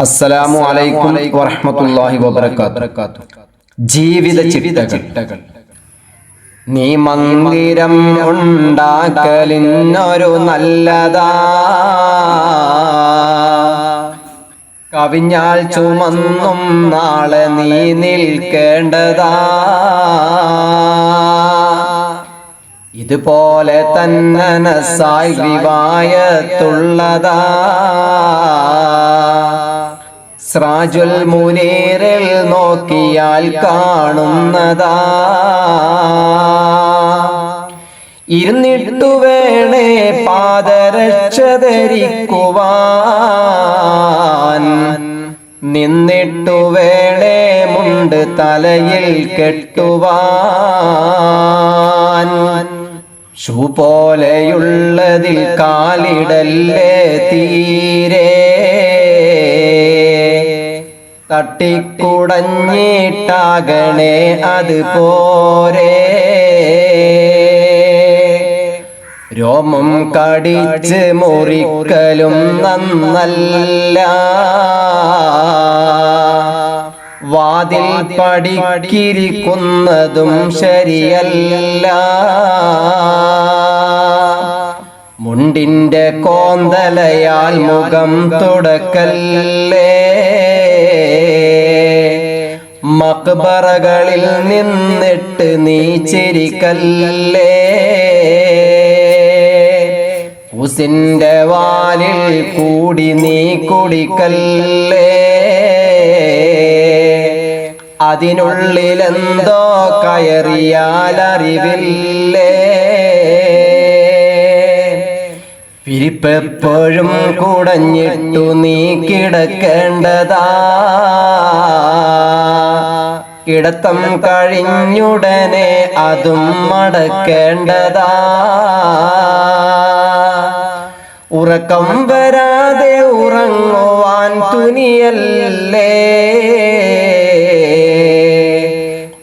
അസ്സലാമു അലൈക്കും വറഹ്മത്തുള്ളാഹി വബറകാത്തു ജീവിത ചിട്ടകൾ. നീ മന്ദിരം ഉണ്ടാക്കലിന്നൊരു നല്ലതാ. കവിഞ്ഞാൽ ചുമന്നും നാളെ നീ നിൽക്കേണ്ടതാ. ഇതുപോലെ തന്നെ നസായി വിവായത്തുള്ളതാ. സ്രാജുൽ മുനീറിൽ നോക്കിയാൽ കാണുന്നതാ. ഇരുന്നിട്ടു വേണേ പാദരക്ഷ ധരിക്കുവാൻ നിന്നിട്ടു വേണേ മുണ്ട് തലയിൽ കെട്ടുവാൻ. ഷൂ പോലെയുള്ളതിൽ കാലിടല്ലേ തീരെ തട്ടിക്കുടഞ്ഞിട്ടാകണേ അത് പോരേ. രോമം കടിച്ച് മുറിക്കലും നന്നല്ല. വാതിൽ പടിക്കിരിക്കുന്നതും ശരിയല്ല. മുണ്ടിന്റെ കോന്തലയാൽ മുഖം തുടക്കല്ലേ. മക്ബറകളിൽ നിന്നിട്ട് നീ ചിരിക്കല്ലേ? ഉസിന്റെ വാലിൽ കൂടി നീ കുടിക്കല്ലേ? അതിനുള്ളിലെന്തോ കയറിയാൽ അറിവില്ലേ? പിരിപ്പെപ്പോഴും കുടഞ്ഞിട്ടു നീ കിടക്കേണ്ടതാ. കിടത്തം കഴിഞ്ഞുടനെ അതും മടക്കേണ്ടതാ. ഉറക്കം വരാതെ ഉറങ്ങുവാൻ തുനിയല്ലേ?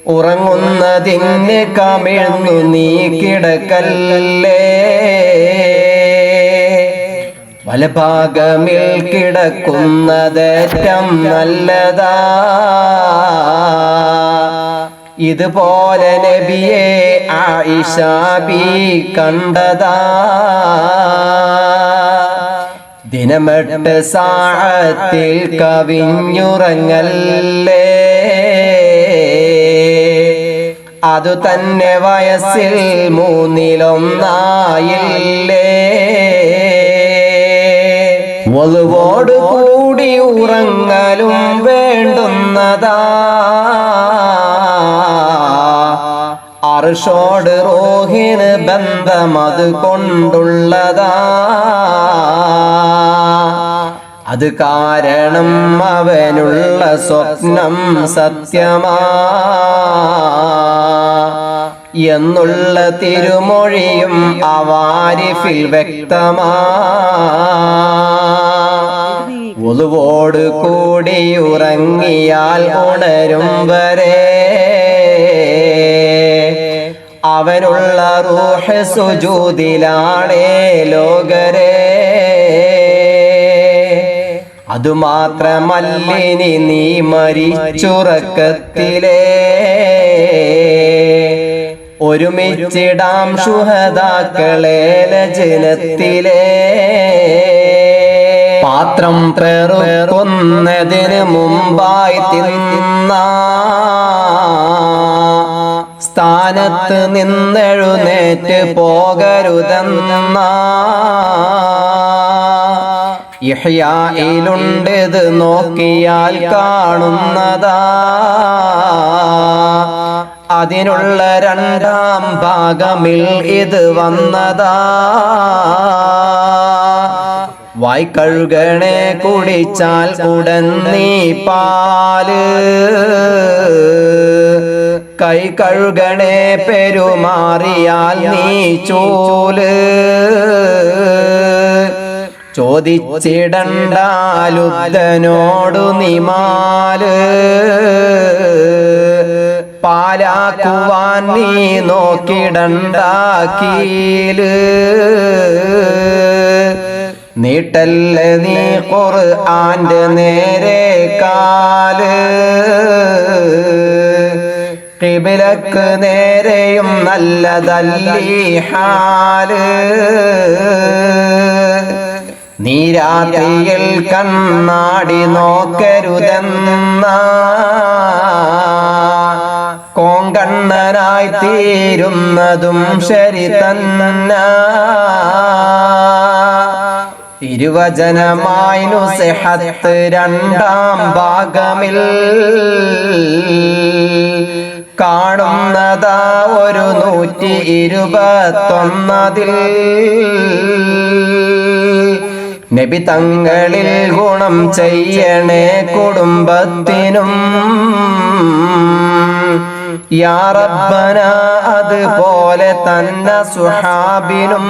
ഉറങ്ങുന്നതിന് കമിഴ്ന്നു നീ കിടക്കല്ലേ? വലഭാഗമിൽ കിടക്കുന്നതേറ്റം നല്ലതാ. ഇതുപോലെ നബിയെ ആയിഷാബി കണ്ടതാ. ദിനമെട്ട് സാഴത്തിൽ കവിഞ്ഞുറങ്ങല്ലേ. അതു തന്നെ വയസ്സിൽ മൂന്നിലൊന്നായില്ലേ. ഒതുവോട് കൂടി ഉറങ്ങലും വേണ്ടുന്നതാ. അർഷോട് റോഹിന് ബന്ധമത് കൊണ്ടുള്ളതാ. അത് കാരണം അവനുള്ള സ്വപ്നം സത്യമാ. എന്നുള്ള തിരുമൊഴിയും അവാരിഫിൽ വ്യക്തമാ. ഒതുവോട് കൂടി ഉറങ്ങിയാൽ ഉണരും വരെ. അവനുള്ള റൂഹ് സുജൂതിലാണേ ലോകരെ. അതുമാത്രമല്ലിനി നീ മരിച്ചുറക്കത്തിലേ. ഒരുമിച്ചിടാം ഷുഹദാക്കളെ ജനത്തിലെ പാത്രം പ്രേറുന്നതിന് മുമ്പായി തിന്ന. സ്ഥാനത്ത് നിന്നെഴുന്നേറ്റ് പോകരുതെന്ന. ഇഹ്യായിലുണ്ടിത് നോക്കിയാൽ കാണുന്നതാ. അതിനുള്ള രണ്ടാം ഭാഗമിൽ ഇത് വന്നതാ. വായ്ക്കഴുകണേ കുടിച്ചാൽ ഉടൻ നീ പാൽ. കൈ കഴുകണേ പെരുമാറിയാൽ നീ ചൂൽ. ചോദിച്ചിടണ്ടാലുദ്ധനോടു നിമാൽ. പാലാക്കുവാൻ നീ നോക്കിടണ്ടാക്കീൽ. നീട്ടല്ല നീ ഖുർആന്റെ നേരെ കാൽ. കിബിലക്ക് നേരെയും നല്ലതല്ലീ ഹാൽ. നീരാത്രിയിൽ കണ്ണാടി നോക്കരുതെന്ന തീരുന്നതും ശരി തന്ന തിരുവചനമായി രണ്ടാം ഭാഗമിൽ കാണുന്നതാ ഒരു നൂറ്റി ഇരുപത്തൊന്നതിൽ. നബി തങ്ങളിൽ ഗുണം ചെയ്യണേ കുടുംബത്തിനും. യാ റബ്ബന അതുപോലെ തന്നെ സുഹാബിനും.